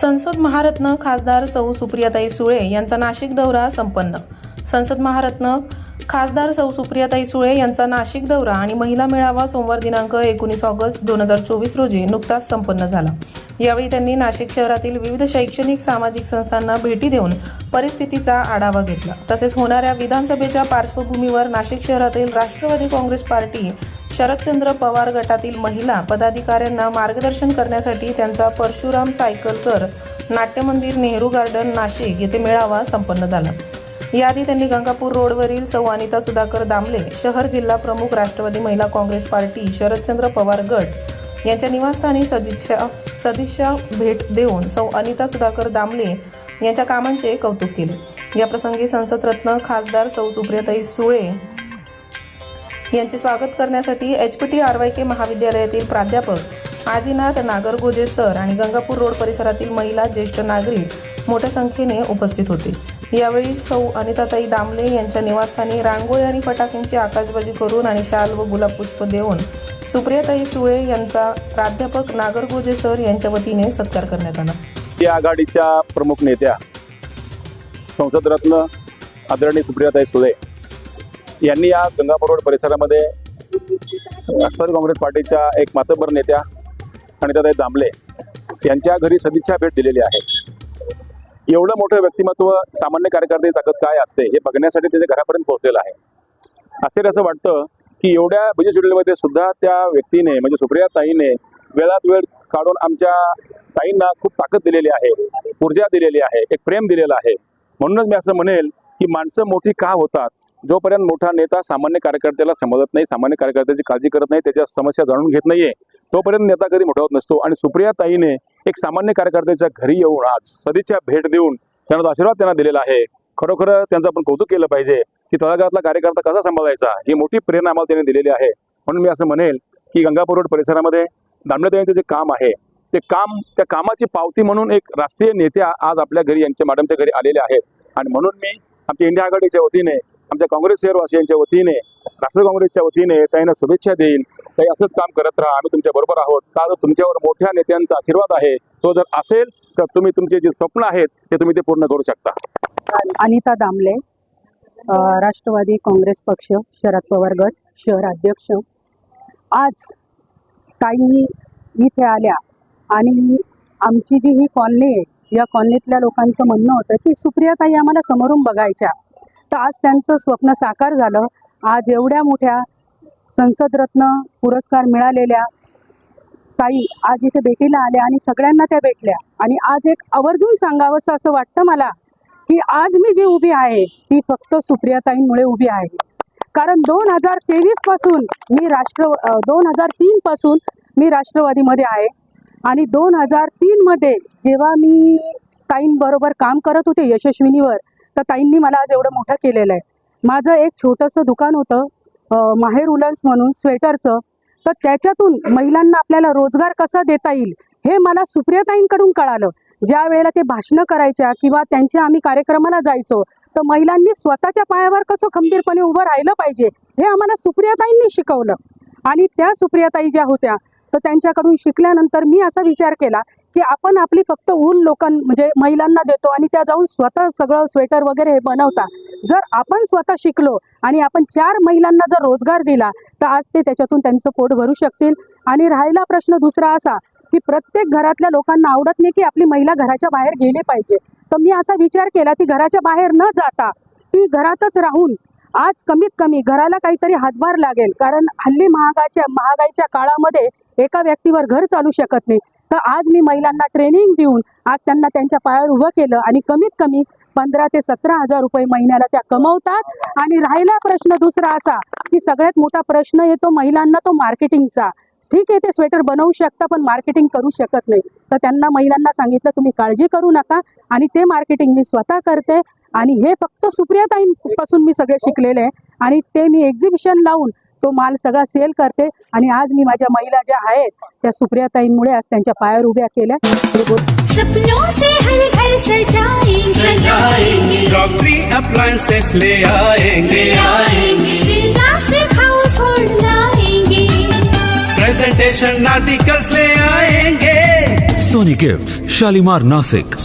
संसद महारत्न खासदार सौ सुप्रियाताई सुळे यांचा नाशिक दौरा संपन्न. संसद महारत्न खासदार सौ सुप्रियाताई सुळे यांचा नाशिक दौरा आणि महिला मेळावा सोमवार दिनांक एकोणीस ऑगस्ट दोन हजार चोवीस रोजी नुकताच संपन्न झाला. यावेळी त्यांनी नाशिक शहरातील विविध शैक्षणिक सामाजिक संस्थांना भेटी देऊन परिस्थितीचा आढावा घेतला. तसेच होणाऱ्या विधानसभेच्या पार्श्वभूमीवर नाशिक शहरातील राष्ट्रवादी काँग्रेस पार्टी शरदचंद्र पवार गटातील महिला पदाधिकाऱ्यांना मार्गदर्शन करण्यासाठी त्यांचा परशुराम सायकलकर नाट्यमंदिर नेहरू गार्डन नाशिक येथे मेळावा संपन्न झाला. याआधी त्यांनी गंगापूर रोडवरील सौ अनिता सुधाकर दामले शहर जिल्हा प्रमुख राष्ट्रवादी महिला काँग्रेस पार्टी शरदचंद्र पवार गट यांच्या निवासस्थानी सदिच्छा सदिच्छा भेट देऊन सौ अनिता सुधाकर दामले यांच्या कामांचे कौतुक केले. याप्रसंगी संसदरत्न खासदार सौ सुप्रियताई सुळे यांचे स्वागत करण्यासाठी H P T R Y K महाविद्यालयातील प्राध्यापक आजीनाथ नागरगोजे सर आणि गंगापूर रोड परिसरातील महिला ज्येष्ठ नागरिक मोठ्या संख्येने उपस्थित होते. यावेळी सौ अनिताताई दामले यांच्या निवासस्थानी रांगोळी आणि फटाक्यांची आकाशबाजी करून आणि शाल व गुलाब पुष्प देऊन सुप्रियाताई सुळे यांचा प्राध्यापक नागरगोजे सर यांच्या वतीने सत्कार करण्यात आला. या आघाडीच्या प्रमुख नेत्या संसदरत्न आदरणीय सुप्रियाताई सुळे यांनी आज गंगापूर परिसरामध्ये राष्ट्रवादी काँग्रेस पार्टीच्या एक मातबर नेत्या अनिताताई दामले यांच्या घरी सदिच्छा भेट दिलेली आहे. एवढं मोठं व्यक्तिमत्व सामान्य कार्यकर्ते ताकद काय असते हे बघण्यासाठी त्याच्या घरापर्यंत पोहोचलेलं आहे. असे असं वाटतं की एवढ्या बिजी शेड्यूलमध्ये सुद्धा त्या व्यक्तीने म्हणजे सुप्रिया ताईने वेळात वेळ काढून आमच्या ताईंना खूप ताकद दिलेली आहे ऊर्जा दिलेली आहे एक प्रेम दिलेलं आहे. म्हणूनच मी असं म्हणेल की माणसं मोठी का होतात? जोपर्यंत मोठा नेता सामान्य कार्यकर्त्याला समजत नाही सामान्य कार्यकर्त्याची काळजी करत नाही त्याच्या समस्या जाणून घेत नाहीये तोपर्यंत नेता कधी मोठा होत नसतो. आणि सुप्रिया ताईने एक सामान्य कार्यकर्त्याच्या घरी येऊन आज सदिच्छा भेट देऊन त्यांना आशीर्वाद त्यांना दिलेला आहे. खरोखर त्यांचं आपण कौतुक केलं पाहिजे की तळागाळातला कार्यकर्ता कसा सांभाळायचा? ही मोठी प्रेरणा आम्हाला त्यांनी दिलेली आहे. म्हणून मी असं म्हणेल की गंगापूर रोड परिसरामध्ये दामलेताईंचं जे काम आहे ते काम त्या कामाची पावती म्हणून एक राष्ट्रीय नेत्या आज आपल्या घरी यांच्या मॅडमच्या घरी आलेले आहेत. आणि म्हणून मी आमच्या इंडिया आघाडीच्या वतीने आमच्या काँग्रेस शहरवासियांच्या वतीने राष्ट्रवादी काँग्रेसच्या वतीने त्यांना शुभेच्छा देईन. काही असंच काम करत राहा आम्ही तुमच्या बरोबर आहोत. का जर तुमच्यावर मोठ्या नेत्यांचा आशीर्वाद आहे तो जर असेल तर तुम्ही तुमचे जे स्वप्न आहेत ते तुम्ही ते पूर्ण करू शकता. अनिता दामले राष्ट्रवादी काँग्रेस पक्ष शरद पवार गट शहर अध्यक्ष. आज ताई इथे आल्या आणि आमची जी ही कॉलनी आहे या कॉलनीतल्या लोकांचं म्हणणं होतं की सुप्रिया ताई आम्हाला समोरून बघायच्या. तर आज त्यांचं स्वप्न साकार झालं. आज एवढ्या मोठ्या संसदरत्न पुरस्कार मिळालेल्या ताई आज इथे भेटीला आल्या आणि सगळ्यांना त्या भेटल्या. आणि आज एक आवर्जून सांगावंसं असं वाटतं मला की आज मी जी उभी आहे ती फक्त सुप्रियाताईंमुळे उभी आहे. कारण दोन हजार तेवीसपासून मी राष्ट्र दोन हजार तीन पासून मी राष्ट्रवादीमध्ये आहे. आणि दोन हजार तीनमध्ये जेव्हा मी ताईंबरोबर काम करत होते यशस्विनीवर तर ताईंनी मला आज एवढं मोठं केलेलं आहे. माझं एक छोटंसं दुकान होतं माहेर उलन्स म्हणून स्वेटरचं. तर त्याच्यातून महिलांना आपल्याला रोजगार कसा देता येईल हे मला सुप्रियाताईंकडून कळालं. ज्या वेळेला ते भाषणं करायच्या किंवा त्यांच्या आम्ही कार्यक्रमाला जायचो तर महिलांनी स्वतःच्या पायावर कसं खंबीरपणे उभं राहिलं पाहिजे हे आम्हाला सुप्रियाताईंनी शिकवलं. आणि त्या सुप्रियाताई ज्या होत्या तर त्यांच्याकडून शिकल्यानंतर मी असा विचार केला की आपण आपली फक्त ऊल लोकां म्हणजे महिलांना देतो आणि त्या जाऊन स्वतः सगळं स्वेटर वगैरे हे बनवता. जर आपण स्वतः शिकलो आणि आपण चार महिलांना जर रोजगार दिला तर आज ते त्याच्यातून त्यांचं पोट भरू शकतील. आणि राहिला प्रश्न दुसरा असा की प्रत्येक घरातल्या लोकांना आवडत नाही की आपली महिला घराच्या बाहेर गेली पाहिजे. तर मी असा विचार केला की घराच्या बाहेर न जाता ती घरातच राहून आज कमीत कमी घराला काहीतरी हातभार लागेल. कारण हल्ली महागाच्या महागाईच्या काळामध्ये एका व्यक्तीवर घर चालू शकत नाही. तर आज मी महिलांना ट्रेनिंग देऊन आज त्यांना त्यांच्या पायावर उभं केलं आणि कमीत कमी पंधरा ते सतरा हजार रुपये महिन्याला त्या कमवतात. आणि राहिला प्रश्न दुसरा असा की सगळ्यात मोठा प्रश्न येतो महिलांना तो मार्केटिंगचा ठीक आहे ते स्वेटर बनवू शकता पण मार्केटिंग करू शकत नाही. तर त्यांना महिलांना सांगितलं तुम्ही काळजी करू नका. आणि ते मार्केटिंग मी स्वतः करते. आणि हे फक्त सुप्रियाताईंपासून मी सगळे शिकलेले आहे. आणि ते मी एक्झिबिशन लावून तो माल सगळा सेल करते आणि आज मी माझ्या महिला ज्या आहेत त्या सुप्रियाताईंमुळे आज त्यांच्या पायावर उभ्या केल्या बोल- सपनों से हर घर सजाएंगे सजाएंगे क्रॉकरी अप्लायंसेस ले आएंगे आएंगे प्लास्टिक हाउस होल्ड लाएंगे प्रेजेंटेशन आर्टिकल्स ले आएंगे सोने gifts. Shalimar Nasik.